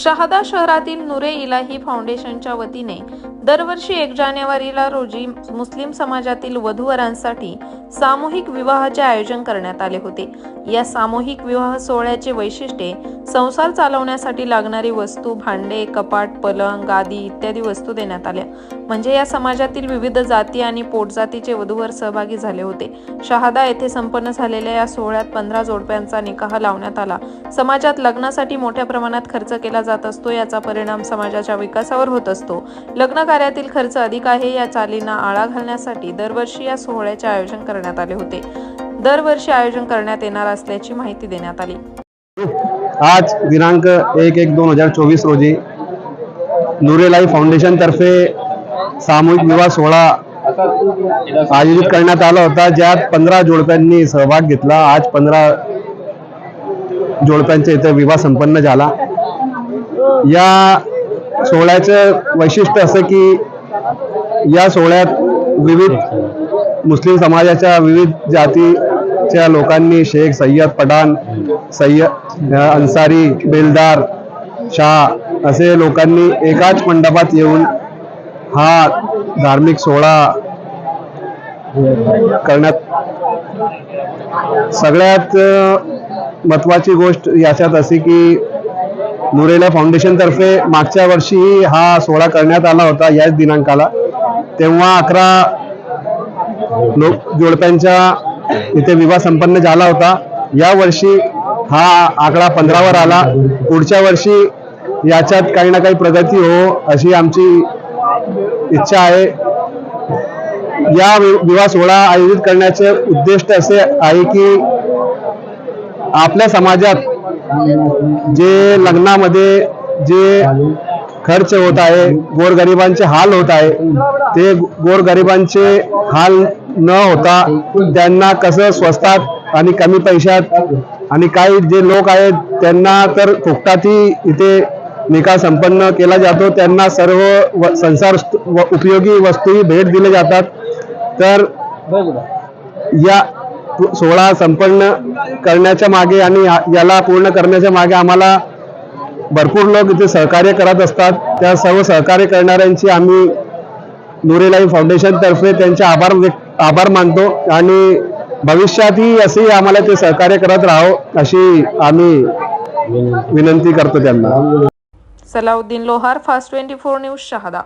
शहादा शहरातील नुरे इलाही फाउंडेशनच्या वतीने दरवर्षी एक जानेवारीला रोजी मुस्लिम समाजातील वधूवरांसाठी सामूहिक विवाहाचे आयोजन करण्यात आले होते. या सामूहिक विवाह सोहळ्याचे वैशिष्ट्ये संसार चालवण्यासाठी लागणारी वस्तू भांडे कपाट पलंग गादी इत्यादी वस्तू देण्यात आल्या. म्हणजे या समाजातील विविध जाती आणि पोटजातीचे वधूवर सहभागी झाले होते. शहादा येथे संपन्न झालेल्या या सोहळ्यात पंधरा जोडप्यांचा निकाह लावण्यात आला. समाजात लग्नासाठी मोठ्या प्रमाणात खर्च केला जात असतो याचा परिणाम समाजाच्या विकासावर होत असतो. लग्न कार्यातील खर्च अधिक आहे. या चालींना आळा घालण्यासाठी दरवर्षी या सोहळ्याचे आयोजन करण्यात आले होते. दरवर्षी आयोजन करण्यात येणार असल्याची माहिती देण्यात आली. आज दिनांक एक एक दोन हजार चोवीस रोजी नुरेलाई फाउंडेशनतर्फे सामूहिक विवाह सोहळा आयोजित करण्यात आला होता. ज्यात पंधरा जोडप्यांनी सहभाग घेतला. आज पंधरा जोडप्यांचा इथे विवाह संपन्न झाला. या सोहळ्याचं वैशिष्ट्य असं की या सोहळ्यात विविध मुस्लिम समाजाच्या विविध जातीच्या लोकांनी शेख सय्यद पठाण सय्यद अन्सारी बेलदार शाह असे लोकांनी एकाच मंडपात येऊन हा धार्मिक सोहळा करण्यात सगळ्यात महत्वाची गोष्ट याच्यात अशी की नुरेला फाउंडेशनतर्फे मागच्या वर्षी हा सोहळा करण्यात आला होता याच दिनांकाला. तेव्हा अकरा लोक जोडप्यांच्या इथे विवाह संपन्न झाला होता. या वर्षी हा आकडा पंधरावर आला. पुढच्या वर्षी याच्यात काही ना काही प्रगती हो अशी आमची इच्छा आहे. या विवाह सोहळा आयोजित करण्याचे उद्दिष्ट असे आहे की आपल्या समाजात जे लग्नामध्ये जे खर्च होत आहे गोरगरिबांचे हाल होत आहे ते गोरगरिबांचे हाल न होता त्यांना कसं स्वस्तात आणि कमी पैशात आणि काही जे लोक आहेत त्यांना तर फुकटातही इथे निकाल संपन्न केला जातो. त्यांना सर्व व- संसार व उपयोगी वस्तूही भेट दिले जातात. तर या सोहळा संपन्न करण्याच्या मागे आणि याला पूर्ण करण्याच्या मागे आम्हाला भरपूर लोक इथे सहकार्य करत असतात. त्या सर्व सहकार्य करणाऱ्यांची आम्ही नुरेलाई फाउंडेशनतर्फे त्यांचे आभार व्यक्त- आभार मानतो आणि भविष्यातही असे आम्हाला ते सहकार्य करत राहो अशी आम्ही विनंती करतो त्यांना. Salauddin Lohar fast twenty four news Shahada.